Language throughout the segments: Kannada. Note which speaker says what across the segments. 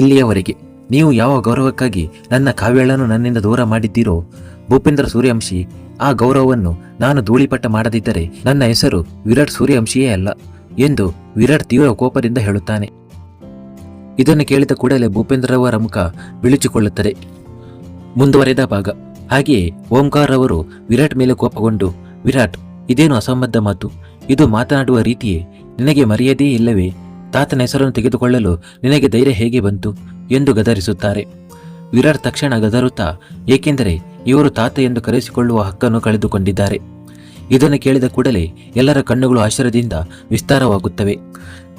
Speaker 1: ಇಲ್ಲಿಯವರೆಗೆ ನೀವು ಯಾವ ಗೌರವಕ್ಕಾಗಿ ನನ್ನ ಕಾವ್ಯಗಳನ್ನು ನನ್ನಿಂದ ದೂರ ಮಾಡಿದ್ದೀರೋ, ಭೂಪೇಂದ್ರ ಸೂರ್ಯವಂಶಿ, ಆ ಗೌರವವನ್ನು ನಾನು ಧೂಳಿಪಟ್ಟ ಮಾಡದಿದ್ದರೆ ನನ್ನ ಹೆಸರು ವಿರಾಟ್ ಸೂರ್ಯವಂಶಿಯೇ ಅಲ್ಲ ಎಂದು ವಿರಾಟ್ ತೀವ್ರ ಕೋಪದಿಂದ ಹೇಳುತ್ತಾನೆ. ಇದನ್ನು ಕೇಳಿದ ಕೂಡಲೇ ಭೂಪೇಂದ್ರವರ ಮುಖ ಬಿಳಿಚಿಕೊಳ್ಳುತ್ತದೆ. ಮುಂದುವರೆದ ಭಾಗ. ಹಾಗೆಯೇ ಓಂಕಾರ್ ಅವರು ವಿರಾಟ್ ಮೇಲೆ ಕೋಪಗೊಂಡು, ವಿರಾಟ್, ಇದೇನು ಅಸಂಬದ್ಧ ಮಾತು? ಇದು ಮಾತನಾಡುವ ರೀತಿಯೇ ನಿನಗೆ ಮರ್ಯಾದೆಯೇ ಇಲ್ಲವೇ? ತಾತನ ಹೆಸರನ್ನು ತೆಗೆದುಕೊಳ್ಳಲು ನಿನಗೆ ಧೈರ್ಯ ಹೇಗೆ ಬಂತು ಎಂದು ಗದರಿಸುತ್ತಾರೆ. ವಿರಾರ್ ತಕ್ಷಣ ಗದರುತ್ತಾ, ಏಕೆಂದರೆ ಇವರು ತಾತ ಎಂದು ಕರೆಸಿಕೊಳ್ಳುವ ಹಕ್ಕನ್ನು ಕಳೆದುಕೊಂಡಿದ್ದಾರೆ. ಇದನ್ನು ಕೇಳಿದ ಕೂಡಲೇ ಎಲ್ಲರ ಕಣ್ಣುಗಳು ಆಶ್ಚರ್ಯದಿಂದ ವಿಸ್ತಾರವಾಗುತ್ತವೆ.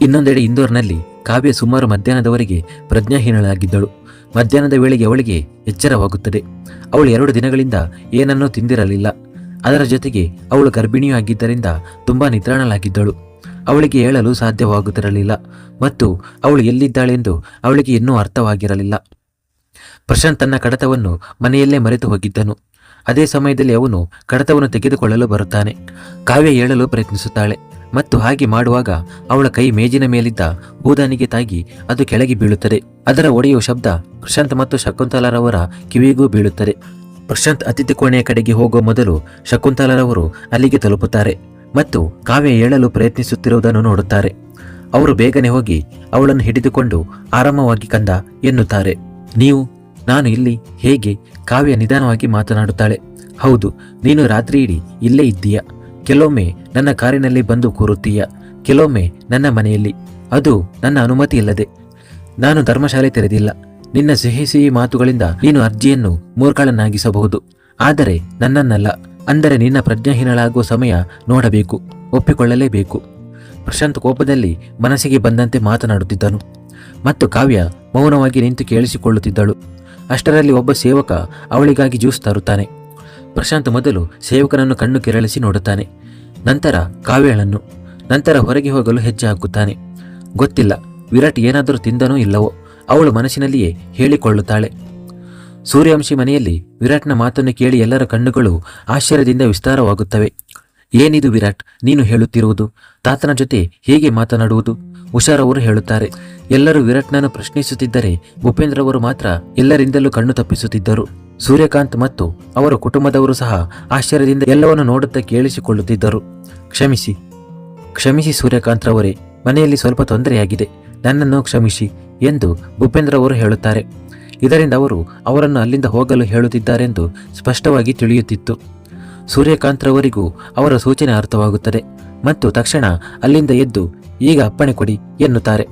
Speaker 1: ಇನ್ನೊಂದೆಡೆ ಇಂದೋರ್ನಲ್ಲಿ ಕಾವ್ಯ ಸುಮಾರು ಮಧ್ಯಾಹ್ನದವರೆಗೆ ಪ್ರಜ್ಞಾಹೀನಳಾಗಿದ್ದಳು. ಮಧ್ಯಾಹ್ನದ ವೇಳೆಗೆ ಅವಳಿಗೆ ಎಚ್ಚರವಾಗುತ್ತದೆ. ಅವಳು ಎರಡು ದಿನಗಳಿಂದ ಏನನ್ನೂ ತಿಂದಿರಲಿಲ್ಲ. ಅದರ ಜೊತೆಗೆ ಅವಳು ಗರ್ಭಿಣಿಯೂ ಆಗಿದ್ದರಿಂದ ತುಂಬಾ ನಿದ್ರಾಣಳಾಗಿದ್ದಳು. ಅವಳಿಗೆ ಹೇಳಲು ಸಾಧ್ಯವಾಗುತ್ತಿರಲಿಲ್ಲ ಮತ್ತು ಅವಳು ಎಲ್ಲಿದ್ದಾಳೆಂದು ಅವಳಿಗೆ ಇನ್ನೂ ಅರ್ಥವಾಗಿರಲಿಲ್ಲ. ಪ್ರಶಾಂತ್ ತನ್ನ ಕಡತವನ್ನು ಮನೆಯಲ್ಲೇ ಮರೆತು ಹೋಗಿದ್ದನು. ಅದೇ ಸಮಯದಲ್ಲಿ ಅವನು ಕಡತವನ್ನು ತೆಗೆದುಕೊಳ್ಳಲು ಬರುತ್ತಾನೆ. ಕಾವ್ಯ ಹೇಳಲು ಪ್ರಯತ್ನಿಸುತ್ತಾಳೆ ಮತ್ತು ಹಾಗೆ ಮಾಡುವಾಗ ಅವಳ ಕೈ ಮೇಜಿನ ಮೇಲಿದ್ದ ಹೂದಾನಿಗೆ ತಾಗಿ ಅದು ಕೆಳಗೆ ಬೀಳುತ್ತದೆ. ಅದರ ಒಡೆಯುವ ಶಬ್ದ ಪ್ರಶಾಂತ್ ಮತ್ತು ಶಕುಂತಲಾರವರ ಕಿವಿಗೂ ಬೀಳುತ್ತದೆ. ಪ್ರಶಾಂತ್ ಅತಿಥಿ ಕೋಣೆಯ ಕಡೆಗೆ ಹೋಗುವ ಮೊದಲು ಶಕುಂತಲಾರವರು ಅಲ್ಲಿಗೆ ತಲುಪುತ್ತಾರೆ. ಮತ್ತು ಕಾವ್ಯ ಏಳಲು ಪ್ರಯತ್ನಿಸುತ್ತಿರುವುದನ್ನು ನೋಡುತ್ತಾರೆ. ಅವರು ಬೇಗನೆ ಹೋಗಿ ಅವಳನ್ನು ಹಿಡಿದುಕೊಂಡು ಆರಾಮವಾಗಿ ಕಂದ ಎನ್ನುತ್ತಾರೆ. ನೀವು, ನಾನು ಇಲ್ಲಿ ಹೇಗೆ ಕಾವ್ಯ ನಿಧಾನವಾಗಿ ಮಾತನಾಡುತ್ತಾಳೆ? ಹೌದು, ನೀನು ರಾತ್ರಿ ಇಡೀ ಇಲ್ಲೇ ಇದ್ದೀಯ. ಕೆಲವೊಮ್ಮೆ ನನ್ನ ಕಾರಿನಲ್ಲಿ ಬಂದು ಕೂರುತ್ತೀಯ. ಕೆಲವೊಮ್ಮೆ ನನ್ನ ಮನೆಯಲ್ಲಿ. ಅದು ನನ್ನ ಅನುಮತಿ ಇಲ್ಲದೆ. ನಾನು ಧರ್ಮಶಾಲೆ ತೆರೆದಿಲ್ಲ. ನಿನ್ನ ಸಿಹಿ ಸಿಹಿ ಮಾತುಗಳಿಂದ ನೀನು ಅರ್ಜಿಯನ್ನು ಮೂರ್ಖಳನ್ನಾಗಿಸಬಹುದು. ಆದರೆ ನನ್ನನ್ನಲ್ಲ. ಅಂದರೆ ನಿನ್ನ ಪ್ರಜ್ಞಾಹೀನಳಾಗುವ ಸಮಯ ನೋಡಬೇಕು, ಒಪ್ಪಿಕೊಳ್ಳಲೇಬೇಕು. ಪ್ರಶಾಂತ್ ಕೋಪದಲ್ಲಿ ಮನಸ್ಸಿಗೆ ಬಂದಂತೆ ಮಾತನಾಡುತ್ತಿದ್ದನು. ಮತ್ತು ಕಾವ್ಯ ಮೌನವಾಗಿ ನಿಂತು ಕೇಳಿಸಿಕೊಳ್ಳುತ್ತಿದ್ದಳು. ಅಷ್ಟರಲ್ಲಿ ಒಬ್ಬ ಸೇವಕ ಅವಳಿಗಾಗಿ ಜ್ಯೂಸ್ ತರುತ್ತಾನೆ. ಪ್ರಶಾಂತ್ ಮೊದಲು ಸೇವಕನನ್ನು ಕಣ್ಣು ಕೆರಳಿಸಿ ನೋಡುತ್ತಾನೆ. ನಂತರ ಕಾವ್ಯಳನ್ನು, ನಂತರ ಹೊರಗೆ ಹೋಗಲು ಹೆಜ್ಜೆ ಹಾಕುತ್ತಾನೆ. ಗೊತ್ತಿಲ್ಲ, ವಿರಾಟ್ ಏನಾದರೂ ತಿಂದನೋ ಇಲ್ಲವೋ, ಅವಳು ಮನಸ್ಸಿನಲ್ಲಿಯೇ ಹೇಳಿಕೊಳ್ಳುತ್ತಾಳೆ. ಸೂರ್ಯವಂಶಿ ಮನೆಯಲ್ಲಿ ವಿರಾಟ್ನ ಮಾತನ್ನು ಕೇಳಿ ಎಲ್ಲರ ಕಣ್ಣುಗಳು ಆಶ್ಚರ್ಯದಿಂದ ವಿಸ್ತಾರವಾಗುತ್ತವೆ. ಏನಿದು ವಿರಾಟ್? ನೀನು ಹೇಳುತ್ತಿರುವುದು. ತಾತನ ಜೊತೆ ಹೇಗೆ ಮಾತನಾಡುವುದು? ಹುಷಾರವರು ಹೇಳುತ್ತಾರೆ. ಎಲ್ಲರೂ ವಿರಾಟ್ನನ್ನು ಪ್ರಶ್ನಿಸುತ್ತಿದ್ದರೆ ಭೂಪೇಂದ್ರವರು ಮಾತ್ರ ಎಲ್ಲರಿಂದಲೂ ಕಣ್ಣು ತಪ್ಪಿಸುತ್ತಿದ್ದರು. ಸೂರ್ಯಕಾಂತ್ ಮತ್ತು ಅವರ ಕುಟುಂಬದವರು ಸಹ ಆಶ್ಚರ್ಯದಿಂದ ಎಲ್ಲವನ್ನು ನೋಡುತ್ತಾ ಕೇಳಿಸಿಕೊಳ್ಳುತ್ತಿದ್ದರು. ಕ್ಷಮಿಸಿ. ಕ್ಷಮಿಸಿ ಸೂರ್ಯಕಾಂತ್ ರವರೇ. ಮನೆಯಲ್ಲಿ ಸ್ವಲ್ಪ ತೊಂದರೆಯಾಗಿದೆ. ನನ್ನನ್ನು ಕ್ಷಮಿಸಿ ಎಂದು ಭೂಪೇಂದ್ರ ಅವರು ಹೇಳುತ್ತಾರೆ. ಇದರಿಂದ ಅವರು ಅವರನ್ನು ಅಲ್ಲಿಂದ ಹೋಗಲು ಹೇಳುತ್ತಿದ್ದಾರೆಂದು ಸ್ಪಷ್ಟವಾಗಿ ತಿಳಿಯುತ್ತಿತ್ತು. ಸೂರ್ಯಕಾಂತ್ರವರಿಗೂ ಅವರ ಸೂಚನೆ ಅರ್ಥವಾಗುತ್ತದೆ. ಮತ್ತು ತಕ್ಷಣ ಅಲ್ಲಿಂದ ಎದ್ದು, ಈಗ ಅಪ್ಪಣೆ ಕೊಡಿ, ಎನ್ನುತ್ತಾರೆ.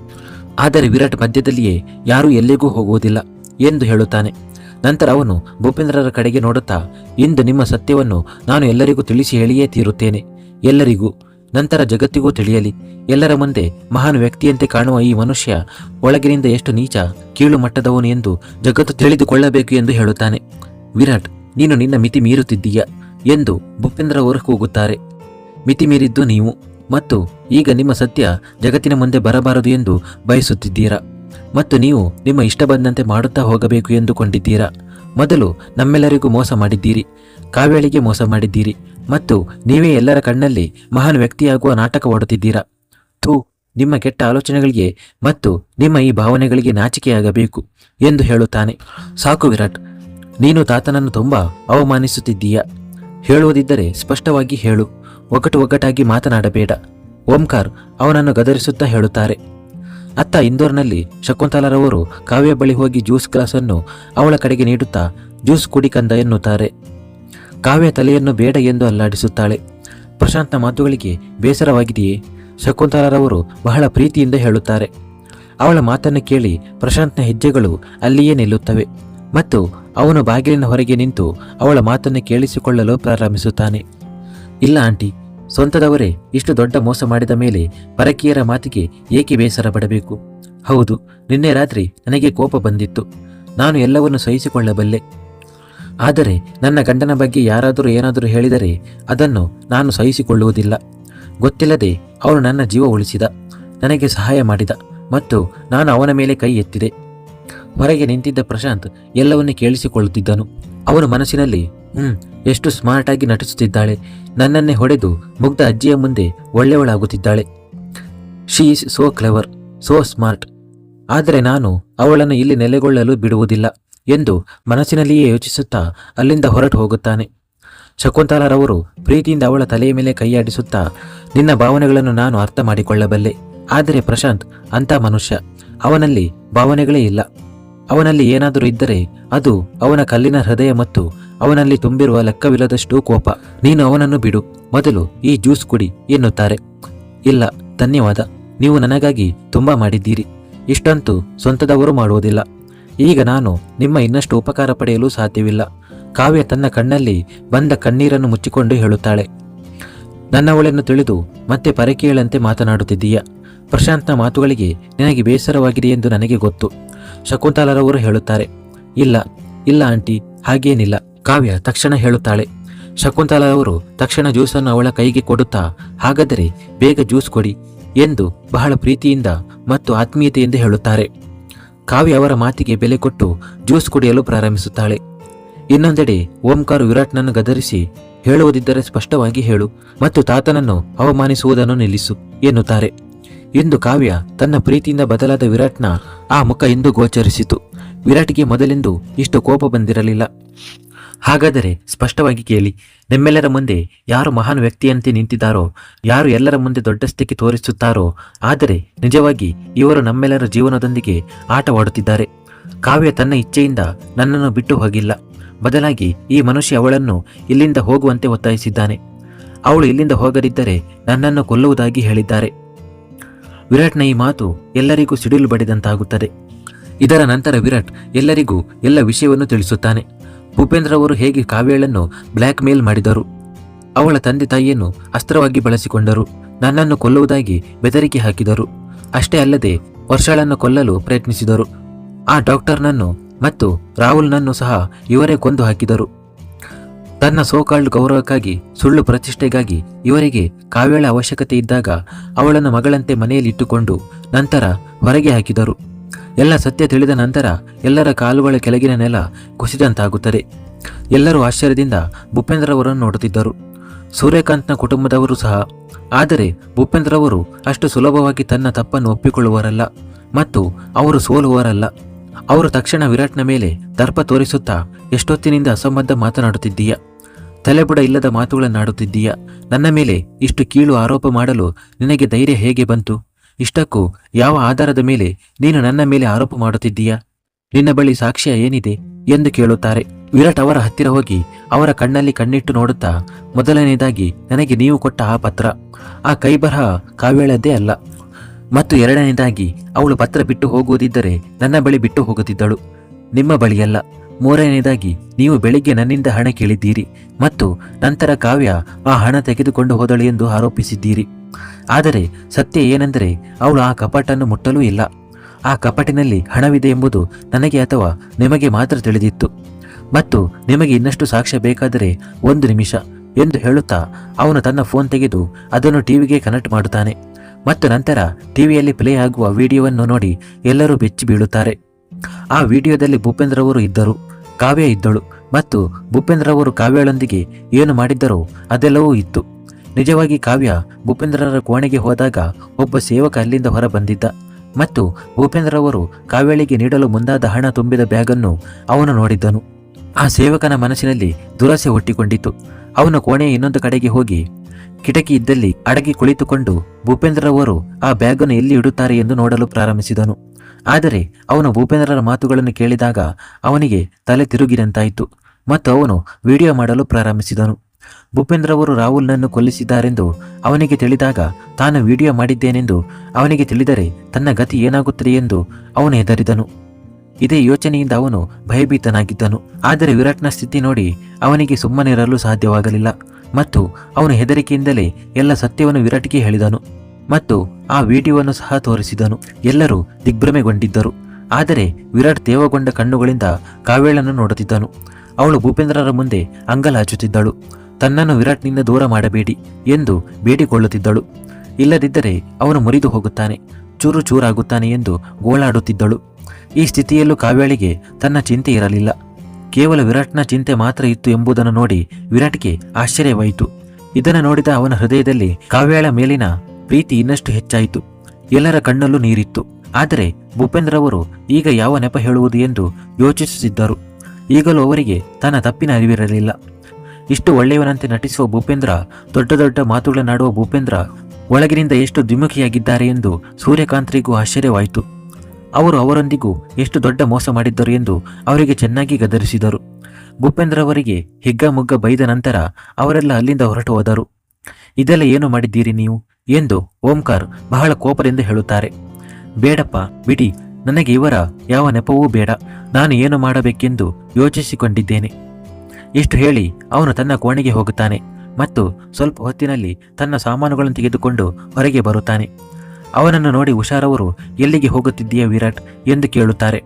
Speaker 1: ಆದರೆ ವಿರಾಟ್ ಮಧ್ಯದಲ್ಲಿಯೇ, ಯಾರೂ ಎಲ್ಲಿಗೂ ಹೋಗುವುದಿಲ್ಲ, ಎಂದು ಹೇಳುತ್ತಾನೆ. ನಂತರ ಅವನು ಭೂಪೇಂದ್ರರ ಕಡೆಗೆ ನೋಡುತ್ತಾ, ಇಂದು ನಿಮ್ಮ ಸತ್ಯವನ್ನು ನಾನು ಎಲ್ಲರಿಗೂ ತಿಳಿಸಿ ಹೇಳಿಯೇ ತೀರುತ್ತೇನೆ. ಎಲ್ಲರಿಗೂ ನಂತರ ಜಗತ್ತಿಗೂ ತಿಳಿಯಲಿ. ಎಲ್ಲರ ಮುಂದೆ ಮಹಾನ್ ವ್ಯಕ್ತಿಯಂತೆ ಕಾಣುವ ಈ ಮನುಷ್ಯ ಒಳಗಿನಿಂದ ಎಷ್ಟು ನೀಚ, ಕೀಳು ಮಟ್ಟದವನು ಎಂದು ಜಗತ್ತು ತಿಳಿದುಕೊಳ್ಳಬೇಕು ಎಂದು ಹೇಳುತ್ತಾನೆ. ವಿರಾಟ್, ನೀನು ನಿನ್ನ ಮಿತಿ ಮೀರುತ್ತಿದ್ದೀಯ ಎಂದು ಭೂಪೇಂದ್ರ ಅವರು ಕೂಗುತ್ತಾರೆ. ಮಿತಿ ಮೀರಿದ್ದು ನೀವು ಮತ್ತು ಈಗ ನಿಮ್ಮ ಸತ್ಯ ಜಗತ್ತಿನ ಮುಂದೆ ಬರಬಾರದು ಎಂದು ಬಯಸುತ್ತಿದ್ದೀರಾ? ಮತ್ತು ನೀವು ನಿಮ್ಮ ಇಷ್ಟ ಬಂದಂತೆ ಮಾಡುತ್ತಾ ಹೋಗಬೇಕು ಎಂದುಕೊಂಡಿದ್ದೀರಾ? ಮೊದಲು ನಮ್ಮೆಲ್ಲರಿಗೂ ಮೋಸ ಮಾಡಿದ್ದೀರಿ. ಕಾವೇಳಿಗೆ ಮೋಸ ಮಾಡಿದ್ದೀರಿ. ಮತ್ತು ನೀವೇ ಎಲ್ಲರ ಕಣ್ಣಲ್ಲಿ ಮಹಾನ್ ವ್ಯಕ್ತಿಯಾಗುವ ನಾಟಕವಾಡುತ್ತಿದ್ದೀರಾ? ಥೂ, ನಿಮ್ಮ ಕೆಟ್ಟ ಆಲೋಚನೆಗಳಿಗೆ ಮತ್ತು ನಿಮ್ಮ ಈ ಭಾವನೆಗಳಿಗೆ ನಾಚಿಕೆಯಾಗಬೇಕು ಎಂದು ಹೇಳುತ್ತಾನೆ. ಸಾಕು ವಿರಾಟ್, ನೀನು ತಾತನನ್ನು ತುಂಬ ಅವಮಾನಿಸುತ್ತಿದ್ದೀಯ? ಹೇಳುವುದಿದ್ದರೆ ಸ್ಪಷ್ಟವಾಗಿ ಹೇಳು, ಒಗಟು ಒಗ್ಗಟಾಗಿ ಮಾತನಾಡಬೇಡ. ಓಂಕಾರ್ ಅವನನ್ನು ಗದರಿಸುತ್ತಾ ಹೇಳುತ್ತಾರೆ. ಅತ್ತ ಇಂದೋರ್ನಲ್ಲಿ ಶಕುಂತಲಾರವರು ಕಾವ್ಯ ಬಳಿ ಹೋಗಿ ಜ್ಯೂಸ್ ಗ್ಲಾಸನ್ನು ಅವಳ ಕಡೆಗೆ ನೀಡುತ್ತಾ ಜ್ಯೂಸ್ ಕುಡಿ ಕಂದ ಎನ್ನುತ್ತಾರೆ. ಕಾವ್ಯ ತಲೆಯನ್ನು ಬೇಡ ಎಂದು ಅಲ್ಲಾಡಿಸುತ್ತಾಳೆ. ಪ್ರಶಾಂತ್ನ ಮಾತುಗಳಿಗೆ ಬೇಸರವಾಗಿದೆಯೇ? ಶಕುಂತಲಾರವರು ಬಹಳ ಪ್ರೀತಿಯಿಂದ ಹೇಳುತ್ತಾರೆ. ಅವಳ ಮಾತನ್ನು ಕೇಳಿ ಪ್ರಶಾಂತ್ನ ಹೆಜ್ಜೆಗಳು ಅಲ್ಲಿಯೇ ನಿಲ್ಲುತ್ತವೆ. ಮತ್ತು ಅವನು ಬಾಗಿಲಿನ ಹೊರಗೆ ನಿಂತು ಅವಳ ಮಾತನ್ನು ಕೇಳಿಸಿಕೊಳ್ಳಲು ಪ್ರಾರಂಭಿಸುತ್ತಾನೆ. ಇಲ್ಲ ಆಂಟಿ, ಸ್ವಂತದವರೇ ಇಷ್ಟು ದೊಡ್ಡ ಮೋಸ ಮಾಡಿದ ಮೇಲೆ ಪರಕೀಯರ ಮಾತಿಗೆ ಏಕೆ ಬೇಸರ ಪಡಬೇಕು ಹೌದು, ನಿನ್ನೆ ರಾತ್ರಿ ನನಗೆ ಕೋಪ ಬಂದಿತ್ತು. ನಾನು ಎಲ್ಲವನ್ನು ಸಹಿಸಿಕೊಳ್ಳಬಲ್ಲೆ. ಆದರೆ ನನ್ನ ಗಂಡನ ಬಗ್ಗೆ ಯಾರಾದರೂ ಏನಾದರೂ ಹೇಳಿದರೆ ಅದನ್ನು ನಾನು ಸಹಿಸಿಕೊಳ್ಳುವುದಿಲ್ಲ. ಗೊತ್ತಿಲ್ಲದೆ ಅವನು ನನ್ನ ಜೀವ ಉಳಿಸಿದ, ನನಗೆ ಸಹಾಯ ಮಾಡಿದ ಮತ್ತು ನಾನು ಅವನ ಮೇಲೆ ಕೈ ಎತ್ತಿದೆ. ಹೊರಗೆ ನಿಂತಿದ್ದ ಪ್ರಶಾಂತ್ ಎಲ್ಲವನ್ನೂ ಕೇಳಿಸಿಕೊಳ್ಳುತ್ತಿದ್ದನು. ಅವನು ಮನಸ್ಸಿನಲ್ಲಿ ಹ್ಞೂ ಎಷ್ಟು ಸ್ಮಾರ್ಟ್ ಆಗಿ ನಟಿಸುತ್ತಿದ್ದಾಳೆ. ನನ್ನನ್ನೇ ಹೊಡೆದು ಮುಗ್ಧ ಅಜ್ಜಿಯ ಮುಂದೆ ಒಳ್ಳೆಯವಳಾಗುತ್ತಿದ್ದಾಳೆ. She is so clever so smart ಆದರೆ ನಾನು ಅವಳನ್ನು ಇಲ್ಲಿ ನೆಲೆಗೊಳ್ಳಲು ಬಿಡುವುದಿಲ್ಲ. ಎಂದು ಮನಸ್ಸಿನಲ್ಲಿಯೇ ಯೋಚಿಸುತ್ತಾ ಅಲ್ಲಿಂದ ಹೊರಟು ಹೋಗುತ್ತಾನೆ. ಶಕುಂತಲಾರವರು ಪ್ರೀತಿಯಿಂದ ಅವಳ ತಲೆಯ ಮೇಲೆ ಕೈಯಾಡಿಸುತ್ತಾ, ನಿನ್ನ ಭಾವನೆಗಳನ್ನು ನಾನು ಅರ್ಥ ಮಾಡಿಕೊಳ್ಳಬಲ್ಲೆ ಆದರೆ ಪ್ರಶಾಂತ್, ಅಂಥ ಮನುಷ್ಯ, ಅವನಲ್ಲಿ ಭಾವನೆಗಳೇ ಇಲ್ಲ. ಅವನಲ್ಲಿ ಏನಾದರೂ ಇದ್ದರೆ ಅದು ಅವನ ಕಲ್ಲಿನ ಹೃದಯ ಮತ್ತು ಅವನಲ್ಲಿ ತುಂಬಿರುವ ಲೆಕ್ಕವಿಲ್ಲದಷ್ಟು ಕೋಪ. ನೀನು ಅವನನ್ನು ಬಿಡು, ಮೊದಲು ಈ ಜ್ಯೂಸ್ ಕುಡಿ ಎನ್ನುತ್ತಾರೆ. ಇಲ್ಲ, ಧನ್ಯವಾದ, ನೀವು ನನಗಾಗಿ ತುಂಬಾ ಮಾಡಿದ್ದೀರಿ. ಇಷ್ಟಂತೂ ಸ್ವಂತದವರು ಮಾಡುವುದಿಲ್ಲ. ಈಗ ನಾನು ನಿಮ್ಮ ಇನ್ನಷ್ಟು ಉಪಕಾರ ಪಡೆಯಲು ಸಾಧ್ಯವಿಲ್ಲ. ಕಾವ್ಯ ತನ್ನ ಕಣ್ಣಲ್ಲಿ ಬಂದ ಕಣ್ಣೀರನ್ನು ಮುಚ್ಚಿಕೊಂಡು ಹೇಳುತ್ತಾಳೆ. ನನ್ನವಳನ್ನು ತಿಳಿದು ಮತ್ತೆ ಪರಕೀಯಳಂತೆ ಮಾತನಾಡುತ್ತಿದ್ದೀಯ. ಪ್ರಶಾಂತ್ನ ಮಾತುಗಳಿಗೆ ನಿನಗೆ ಬೇಸರವಾಗಿದೆ ಎಂದು ನನಗೆ ಗೊತ್ತು. ಶಕುಂತಲಾರವರು ಹೇಳುತ್ತಾರೆ. ಇಲ್ಲ ಇಲ್ಲ ಆಂಟಿ, ಹಾಗೇನಿಲ್ಲ. ಕಾವ್ಯ ತಕ್ಷಣ ಹೇಳುತ್ತಾಳೆ. ಶಕುಂತಲಾರವರು ತಕ್ಷಣ ಜ್ಯೂಸನ್ನು ಅವಳ ಕೈಗೆ ಕೊಡುತ್ತಾ, ಹಾಗಾದರೆ ಬೇಗ ಜ್ಯೂಸ್ ಕೊಡಿ ಎಂದು ಬಹಳ ಪ್ರೀತಿಯಿಂದ ಮತ್ತು ಆತ್ಮೀಯತೆಯಿಂದ ಹೇಳುತ್ತಾರೆ. ಕಾವ್ಯ ಅವರ ಮಾತಿಗೆ ಬೆಲೆ ಕೊಟ್ಟು ಜ್ಯೂಸ್ ಕುಡಿಯಲು ಪ್ರಾರಂಭಿಸುತ್ತಾಳೆ. ಇನ್ನೊಂದೆಡೆ, ಓಂಕಾರ ವಿರಾಟ್ನನ್ನು ಗದರಿಸಿ, ಹೇಳುವುದಿದ್ದರೆ ಸ್ಪಷ್ಟವಾಗಿ ಹೇಳು ಮತ್ತು ತಾತನನ್ನು ಅವಮಾನಿಸುವುದನ್ನು ನಿಲ್ಲಿಸು ಎನ್ನುತ್ತಾರೆ. ಇಂದು ಕಾವ್ಯ ತನ್ನ ಪ್ರೀತಿಯಿಂದ ಬದಲಾದ ವಿರಾಟ್ನ ಆ ಮುಖ ಎಂದು ಗೋಚರಿಸಿತು. ವಿರಾಟ್ಗೆ ಮೊದಲೆಂದು ಇಷ್ಟು ಕೋಪ ಬಂದಿರಲಿಲ್ಲ. ಹಾಗಾದರೆ ಸ್ಪಷ್ಟವಾಗಿ ಕೇಳಿ, ನಿಮ್ಮೆಲ್ಲರ ಮುಂದೆ ಯಾರು ಮಹಾನ್ ವ್ಯಕ್ತಿಯಂತೆ ನಿಂತಿದ್ದಾರೋ, ಯಾರು ಎಲ್ಲರ ಮುಂದೆ ದೊಡ್ಡಸ್ತಿಕೆ ತೋರಿಸುತ್ತಾರೋ, ಆದರೆ ನಿಜವಾಗಿ ಇವರು ನಮ್ಮೆಲ್ಲರ ಜೀವನದೊಂದಿಗೆ ಆಟವಾಡುತ್ತಿದ್ದಾರೆ. ಕಾವ್ಯ ತನ್ನ ಇಚ್ಛೆಯಿಂದ ನನ್ನನ್ನು ಬಿಟ್ಟು ಹೋಗಿಲ್ಲ. ಬದಲಾಗಿ ಈ ಮನುಷ್ಯ ಅವಳನ್ನು ಇಲ್ಲಿಂದ ಹೋಗುವಂತೆ ಒತ್ತಾಯಿಸಿದ್ದಾನೆ. ಅವಳು ಇಲ್ಲಿಂದ ಹೋಗದಿದ್ದರೆ ನನ್ನನ್ನು ಕೊಲ್ಲುವುದಾಗಿ ಹೇಳಿದ್ದಾರೆ. ವಿರಾಟ್ನ ಈ ಮಾತು ಎಲ್ಲರಿಗೂ ಸಿಡಿಲು ಬಡಿದಂತಾಗುತ್ತದೆ. ಇದರ ನಂತರ ವಿರಾಟ್ ಎಲ್ಲರಿಗೂ ಎಲ್ಲ ವಿಷಯವನ್ನು ತಿಳಿಸುತ್ತಾನೆ. ಭೂಪೇಂದ್ರ ಅವರು ಹೇಗೆ ಕಾವ್ಯಳನ್ನು ಬ್ಲ್ಯಾಕ್ ಮೇಲ್ ಮಾಡಿದರು? ಅವಳ ತಂದೆ ತಾಯಿಯನ್ನು ಅಸ್ತ್ರವಾಗಿ ಬಳಸಿಕೊಂಡರು. ನನ್ನನ್ನು ಕೊಲ್ಲುವುದಾಗಿ ಬೆದರಿಕೆ ಹಾಕಿದರು. ಅಷ್ಟೇ ಅಲ್ಲದೆ ವರ್ಷಳನ್ನು ಕೊಲ್ಲಲು ಪ್ರಯತ್ನಿಸಿದರು. ಆ ಡಾಕ್ಟರ್ನನ್ನು ಮತ್ತು ರಾಹುಲ್ನನ್ನು ಸಹ ಇವರೇ ಕೊಂದು ಹಾಕಿದರು. ತನ್ನ ಸೋಕಾಲ್ಡ್ ಗೌರವಕ್ಕಾಗಿ, ಸುಳ್ಳು ಪ್ರತಿಷ್ಠೆಗಾಗಿ ಇವರಿಗೆ ಕಾವ್ಯಳ ಅವಶ್ಯಕತೆ ಇದ್ದಾಗ ಅವಳನ್ನು ಮಗಳಂತೆ ಮನೆಯಲ್ಲಿಟ್ಟುಕೊಂಡು ನಂತರ ಹೊರಗೆ ಹಾಕಿದರು. ಎಲ್ಲ ಸತ್ಯ ತಿಳಿದ ನಂತರ ಎಲ್ಲರ ಕಾಲುಗಳ ಕೆಳಗಿನ ನೆಲ ಕುಸಿದಂತಾಗುತ್ತದೆ. ಎಲ್ಲರೂ ಆಶ್ಚರ್ಯದಿಂದ ಭೂಪೇಂದ್ರ ಅವರನ್ನು ನೋಡುತ್ತಿದ್ದರು. ಸೂರ್ಯಕಾಂತ್ನ ಕುಟುಂಬದವರು ಸಹ. ಆದರೆ ಭೂಪೇಂದ್ರವರು ಅಷ್ಟು ಸುಲಭವಾಗಿ ತನ್ನ ತಪ್ಪನ್ನು ಒಪ್ಪಿಕೊಳ್ಳುವರಲ್ಲ ಮತ್ತು ಅವರು ಸೋಲುವರಲ್ಲ ಅವರು ತಕ್ಷಣ ವಿರಾಟ್ನ ಮೇಲೆ ದರ್ಪ ತೋರಿಸುತ್ತಾ ಎಷ್ಟೊತ್ತಿನಿಂದ ಅಸಂಬದ್ಧ ಮಾತನಾಡುತ್ತಿದ್ದೀಯ? ತಲೆಬುಡ ಇಲ್ಲದ ಮಾತುಗಳನ್ನಾಡುತ್ತಿದ್ದೀಯ? ನನ್ನ ಮೇಲೆ ಇಷ್ಟು ಕೀಳು ಆರೋಪ ಮಾಡಲು ನಿನಗೆ ಧೈರ್ಯ ಹೇಗೆ ಬಂತು? ಇಷ್ಟಕ್ಕೂ ಯಾವ ಆಧಾರದ ಮೇಲೆ ನೀನು ನನ್ನ ಮೇಲೆ ಆರೋಪ ಮಾಡುತ್ತಿದ್ದೀಯಾ? ನಿನ್ನ ಬಳಿ ಸಾಕ್ಷ್ಯ ಏನಿದೆ ಎಂದು ಕೇಳುತ್ತಾರೆ. ವಿರಾಟ್ ಅವರ ಹತ್ತಿರ ಹೋಗಿ ಅವರ ಕಣ್ಣಲ್ಲಿ ಕಣ್ಣಿಟ್ಟು ನೋಡುತ್ತಾ ಮೊದಲನೆಯದಾಗಿ ನನಗೆ ನೀವು ಕೊಟ್ಟ ಆ ಪತ್ರ. ಆ ಕೈಬರಹ ಕಾವ್ಯಳದ್ದೇ ಅಲ್ಲ. ಮತ್ತು ಎರಡನೇದಾಗಿ ಅವಳು ಪತ್ರ ಬಿಟ್ಟು ಹೋಗುವುದಿದ್ದರೆ ನನ್ನ ಬಳಿ ಬಿಟ್ಟು ಹೋಗುತ್ತಿದ್ದಳು. ನಿಮ್ಮ ಬಳಿಯಲ್ಲ. ಮೂರನೇದಾಗಿ ನೀವು ಬೆಳಿಗ್ಗೆ ನನ್ನಿಂದ ಹಣ ಕೇಳಿದ್ದೀರಿ ಮತ್ತು ನಂತರ ಕಾವ್ಯ ಆ ಹಣ ತೆಗೆದುಕೊಂಡು ಹೋದಳು ಎಂದು ಆರೋಪಿಸಿದ್ದೀರಿ. ಆದರೆ ಸತ್ಯ ಏನೆಂದರೆ ಅವಳು ಆ ಕಪಾಟನ್ನು ಮುಟ್ಟಲೂ ಇಲ್ಲ. ಆ ಕಪಾಟಿನಲ್ಲಿ ಹಣವಿದೆ ಎಂಬುದು ನನಗೆ ಅಥವಾ ನಿಮಗೆ ಮಾತ್ರ ತಿಳಿದಿತ್ತು. ಮತ್ತು ನಿಮಗೆ ಇನ್ನಷ್ಟು ಸಾಕ್ಷ್ಯ ಬೇಕಾದರೆ ಒಂದು ನಿಮಿಷ ಎಂದು ಹೇಳುತ್ತಾ ಅವನು ತನ್ನ ಫೋನ್ ತೆಗೆದು ಅದನ್ನು ಟಿವಿಗೆ ಕನೆಕ್ಟ್ ಮಾಡುತ್ತಾನೆ. ಮತ್ತು ನಂತರ ಟಿವಿಯಲ್ಲಿ ಪ್ಲೇ ಆಗುವ ವಿಡಿಯೋವನ್ನು ನೋಡಿ ಎಲ್ಲರೂ ಬೆಚ್ಚಿ ಬೀಳುತ್ತಾರೆ. ಆ ವಿಡಿಯೋದಲ್ಲಿ ಭೂಪೇಂದ್ರ ಅವರು ಇದ್ದರು, ಕಾವ್ಯ ಇದ್ದಳು. ಮತ್ತು ಭೂಪೇಂದ್ರ ಅವರು ಕಾವ್ಯಳೊಂದಿಗೆ ಏನು ಮಾಡಿದ್ದರೋ ಅದೆಲ್ಲವೂ ಇತ್ತು. ನಿಜವಾಗಿ ಕಾವ್ಯ ಭೂಪೇಂದ್ರರ ಕೋಣೆಗೆ ಹೋದಾಗ ಒಬ್ಬ ಸೇವಕ ಅಲ್ಲಿಂದ ಹೊರ ಬಂದಿದ್ದ ಮತ್ತು ಭೂಪೇಂದ್ರ ಅವರು ಕಾವ್ಯಳಿಗೆ ನೀಡಲು ಮುಂದಾದ ಹಣ ತುಂಬಿದ ಬ್ಯಾಗನ್ನು ಅವನು ನೋಡಿದ್ದನು. ಆ ಸೇವಕನ ಮನಸ್ಸಿನಲ್ಲಿ ದುರಾಸೆ ಹುಟ್ಟಿಕೊಂಡಿತು ಅವನ ಕೋಣೆಯ ಇನ್ನೊಂದು ಕಡೆಗೆ ಹೋಗಿ ಕಿಟಕಿ ಇದ್ದಲ್ಲಿ ಅಡಗಿ ಕುಳಿತುಕೊಂಡು ಭೂಪೇಂದ್ರರವರು ಆ ಬ್ಯಾಗನ್ನು ಎಲ್ಲಿ ಇಡುತ್ತಾರೆ ಎಂದು ನೋಡಲು ಪ್ರಾರಂಭಿಸಿದನು. ಆದರೆ ಅವನು ಭೂಪೇಂದ್ರರ ಮಾತುಗಳನ್ನು ಕೇಳಿದಾಗ ಅವನಿಗೆ ತಲೆ ತಿರುಗಿದಂತಾಯಿತು ಮತ್ತು ಅವನು ವಿಡಿಯೋ ಮಾಡಲು ಪ್ರಾರಂಭಿಸಿದನು. ಭೂಪೇಂದ್ರವರು ರಾಹುಲ್ನನ್ನು ಕೊಲ್ಲಿಸಿದ್ದಾರೆಂದು ಅವನಿಗೆ ತಿಳಿದಾಗ ತಾನು ವಿಡಿಯೋ ಮಾಡಿದ್ದೇನೆಂದು ಅವನಿಗೆ ತಿಳಿದರೆ ತನ್ನ ಗತಿ ಏನಾಗುತ್ತದೆ ಎಂದು ಅವನು ಹೆದರಿದನು. ಇದೇ ಯೋಚನೆಯಿಂದ ಅವನು ಭಯಭೀತನಾಗಿದ್ದನು. ಆದರೆ ವಿರಾಟ್ನ ಸ್ಥಿತಿ ನೋಡಿ ಅವನಿಗೆ ಸುಮ್ಮನಿರಲು ಸಾಧ್ಯವಾಗಲಿಲ್ಲ ಮತ್ತು ಅವನು ಹೆದರಿಕೆಯಿಂದಲೇ ಎಲ್ಲ ಸತ್ಯವನ್ನು ವಿರಾಟ್ಗೆ ಹೇಳಿದನು ಮತ್ತು ಆ ವಿಡಿಯೋವನ್ನು ಸಹ ತೋರಿಸಿದನು. ಎಲ್ಲರೂ ದಿಗ್ಭ್ರಮೆಗೊಂಡಿದ್ದರು. ಆದರೆ ವಿರಾಟ್ ತೇವಗೊಂಡ ಕಣ್ಣುಗಳಿಂದ ಕಾವೇಳನ್ನು ನೋಡುತ್ತಿದ್ದನು. ಅವಳು ಭೂಪೇಂದ್ರರ ಮುಂದೆ ಅಂಗಲಾಚುತ್ತಿದ್ದಳು. ತನ್ನನ್ನು ವಿರಾಟ್ನಿಂದ ದೂರ ಮಾಡಬೇಡಿ ಎಂದು ಬೇಡಿಕೊಳ್ಳುತ್ತಿದ್ದಳು. ಇಲ್ಲದಿದ್ದರೆ ಅವನು ಮುರಿದು ಹೋಗುತ್ತಾನೆ, ಚೂರು ಚೂರಾಗುತ್ತಾನೆ ಎಂದು ಗೋಳಾಡುತ್ತಿದ್ದಳು. ಈ ಸ್ಥಿತಿಯಲ್ಲೂ ಕಾವ್ಯಾಳಿಗೆ ತನ್ನ ಚಿಂತೆ ಇರಲಿಲ್ಲ. ಕೇವಲ ವಿರಾಟ್ನ ಚಿಂತೆ ಮಾತ್ರ ಇತ್ತು ಎಂಬುದನ್ನು ನೋಡಿ ವಿರಾಟ್ಗೆ ಆಶ್ಚರ್ಯವಾಯಿತು. ಇದನ್ನು ನೋಡಿದ ಅವನ ಹೃದಯದಲ್ಲಿ ಕಾವ್ಯಾಳ ಮೇಲಿನ ಪ್ರೀತಿ ಇನ್ನಷ್ಟು ಹೆಚ್ಚಾಯಿತು. ಎಲ್ಲರ ಕಣ್ಣಲ್ಲೂ ನೀರಿತ್ತು. ಆದರೆ ಭೂಪೇಂದ್ರ ಅವರು ಈಗ ಯಾವ ನೆಪ ಹೇಳುವುದು ಎಂದು ಯೋಚಿಸುತ್ತಿದ್ದರು. ಈಗಲೂ ಅವರಿಗೆ ತನ್ನ ತಪ್ಪಿನ ಅರಿವಿರಲಿಲ್ಲ. ಇಷ್ಟು ಒಳ್ಳೆಯವನಂತೆ ನಟಿಸುವ ಭೂಪೇಂದ್ರ, ದೊಡ್ಡ ದೊಡ್ಡ ಮಾತುಗಳನ್ನಾಡುವ ಭೂಪೇಂದ್ರ ಒಳಗಿನಿಂದ ಎಷ್ಟು ದ್ವಿಮುಖಿಯಾಗಿದ್ದಾರೆ ಎಂದು ಸೂರ್ಯಕಾಂತ್ರಿಗೂ ಆಶ್ಚರ್ಯವಾಯಿತು. ಅವರು ಅವರೊಂದಿಗೂ ಎಷ್ಟು ದೊಡ್ಡ ಮೋಸ ಮಾಡಿದ್ದರು ಎಂದು ಅವರಿಗೆ ಚೆನ್ನಾಗಿ ಗದರಿಸಿದರು. ಭೂಪೇಂದ್ರ ಅವರಿಗೆ ಹಿಗ್ಗಮುಗ್ಗ ಬೈದ ನಂತರ ಅವರೆಲ್ಲ ಅಲ್ಲಿಂದ ಹೊರಟು ಹೋದರು. ಇದೆಲ್ಲ ಏನು ಮಾಡಿದ್ದೀರಿ ನೀವು? ಎಂದು ಓಂಕಾರ್ ಬಹಳ ಕೋಪದಿಂದ ಹೇಳುತ್ತಾರೆ. ಬೇಡಪ್ಪ, ಬಿಡಿ, ನನಗೆ ಇವರ ಯಾವ ನೆಪವೂ ಬೇಡ. ನಾನು ಏನು ಮಾಡಬೇಕೆಂದು ಯೋಚಿಸಿಕೊಂಡಿದ್ದೇನೆ. ಇಷ್ಟು ಹೇಳಿ ಅವನು ತನ್ನ ಕೋಣೆಗೆ ಹೋಗುತ್ತಾನೆ ಮತ್ತು ಸ್ವಲ್ಪ ಹೊತ್ತಿನಲ್ಲಿ ತನ್ನ ಸಾಮಾನುಗಳನ್ನು ತೆಗೆದುಕೊಂಡು ಹೊರಗೆ ಬರುತ್ತಾನೆ. ಅವನನ್ನು ನೋಡಿ ಹುಷಾರವರು ಎಲ್ಲಿಗೆ ಹೋಗುತ್ತಿದ್ದೀಯ ವಿರಾಟ್? ಎಂದು ಕೇಳುತ್ತಾರೆ.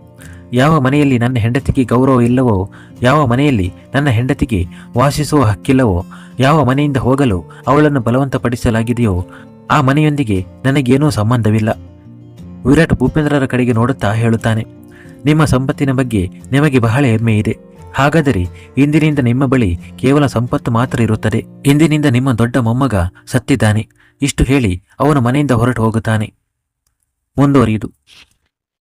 Speaker 1: ಯಾವ ಮನೆಯಲ್ಲಿ ನನ್ನ ಹೆಂಡತಿಗೆ ಗೌರವ ಇಲ್ಲವೋ, ಯಾವ ಮನೆಯಲ್ಲಿ ನನ್ನ ಹೆಂಡತಿಗೆ ವಾಸಿಸುವ ಹಕ್ಕಿಲ್ಲವೋ, ಯಾವ ಮನೆಯಿಂದ ಹೋಗಲು ಅವಳನ್ನು ಬಲವಂತಪಡಿಸಲಾಗಿದೆಯೋ, ಆ ಮನೆಯೊಂದಿಗೆ ನನಗೇನೂ ಸಂಬಂಧವಿಲ್ಲ. ವಿರಾಟ್ ಭೂಪೇಂದ್ರರ ಕಡೆಗೆ ನೋಡುತ್ತಾ ಹೇಳುತ್ತಾನೆ, ನಿಮ್ಮ ಸಂಪತ್ತಿನ ಬಗ್ಗೆ ನಿಮಗೆ ಬಹಳ ಹೆಮ್ಮೆ ಇದೆ ಹಾಗಾದರೆ ಇಂದಿನಿಂದ ನಿಮ್ಮ ಬಳಿ ಕೇವಲ ಸಂಪತ್ತು ಮಾತ್ರ ಇರುತ್ತದೆ. ಇಂದಿನಿಂದ ನಿಮ್ಮ ದೊಡ್ಡ ಮೊಮ್ಮಗ ಸತ್ತಿದ್ದಾನೆ. ಇಷ್ಟು ಹೇಳಿ ಅವನು ಮನೆಯಿಂದ ಹೊರಟು ಹೋಗುತ್ತಾನೆ. ಮುಂದುವರಿಯುವುದು